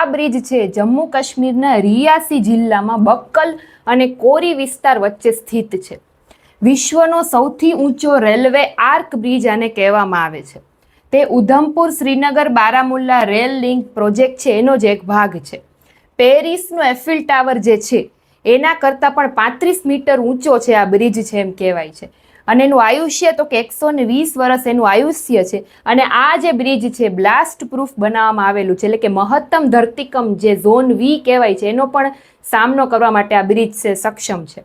આ બ્રિજ છે. જમ્મુ કાશ્મીરના રિયાસી જિલ્લામાં બક્કલ અને કોરી વિસ્તાર વચ્ચે સ્થિત છે. વિશ્વનો સૌથી ઊંચો રેલવે આર્ક બ્રિજ આને કહેવામાં આવે છે. તે Udhampur, Srinagar, Baramulla rail link project છે. એનો જ એક ભાગ છે. પેરિસનો એફિલ ટાવર જે છે, એના કરતાં પણ પાંત્રીસ મીટર ઊંચો છે આ બ્રિજ છે એમ કહેવાય છે. અને એનું આયુષ્ય તો કે એકસો ને વીસ વર્ષ એનું આયુષ્ય છે. અને આ જે બ્રિજ છે બ્લાસ્ટ પ્રૂફ બનાવવામાં આવેલું છે. એટલે કે મહત્તમ ધરતીકંપ જે ઝોન વી કહેવાય છે, એનો પણ સામનો કરવા માટે આ બ્રિજ છે, સક્ષમ છે.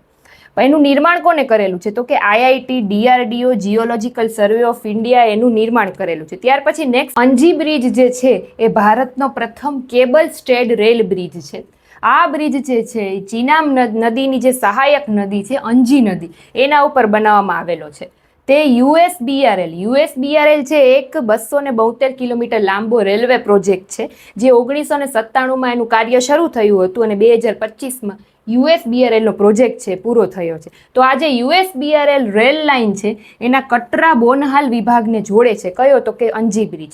એનું નિર્માણ કોને કરેલું છે? તો કે IIT, DRDO, geological survey of India એનું નિર્માણ કરેલું છે. ત્યાર પછી નેક્સ્ટ અંજી બ્રિજ જે છે, એ ભારતનો પ્રથમ કેબલ સ્ટેડ રેલ બ્રિજ છે. આ બ્રિજ જે છે, એ ચીનામ નદ- નદીની જે સહાયક નદી છે, અંજી નદી, એના ઉપર બનાવવામાં આવેલો છે. તે યુએસબીઆરએલ યુએસબીઆરએલ છે એક બસો ને બોતેર કિલોમીટર લાંબો રેલવે પ્રોજેક્ટ છે, જે ઓગણીસો ને સત્તાણુંમાં એનું કાર્ય શરૂ થયું હતું અને બે હજાર પચીસમાં યુએસબીઆરએલનો પ્રોજેક્ટ છે, પૂરો થયો છે. તો આ જે યુએસબીઆરએલ રેલ લાઇન છે, એના કટરા બોનહાલ વિભાગને જોડે છે. કયો? તો કે અંજી બ્રિજ.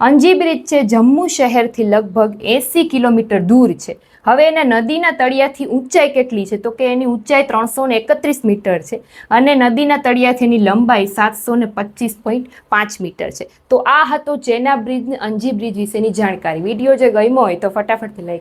અંજી બ્રિજ છે, જમ્મુ શહેરથી લગભગ એંસી કિલોમીટર દૂર છે. હવે એના નદીના તળિયાથી ઊંચાઈ કેટલી છે? તો કે એની ઊંચાઈ ત્રણસો ને એકત્રીસ મીટર છે અને નદીના તળિયાથી એની લંબાઈ સાતસો ને પચીસ પોઈન્ટ પાંચ મીટર છે. તો આ હતો ચેના બ્રિજ અંજી બ્રિજ વિશેની જાણકારી. વીડિયો જે ગમ્યો હોય તો ફટાફટથી લાઈક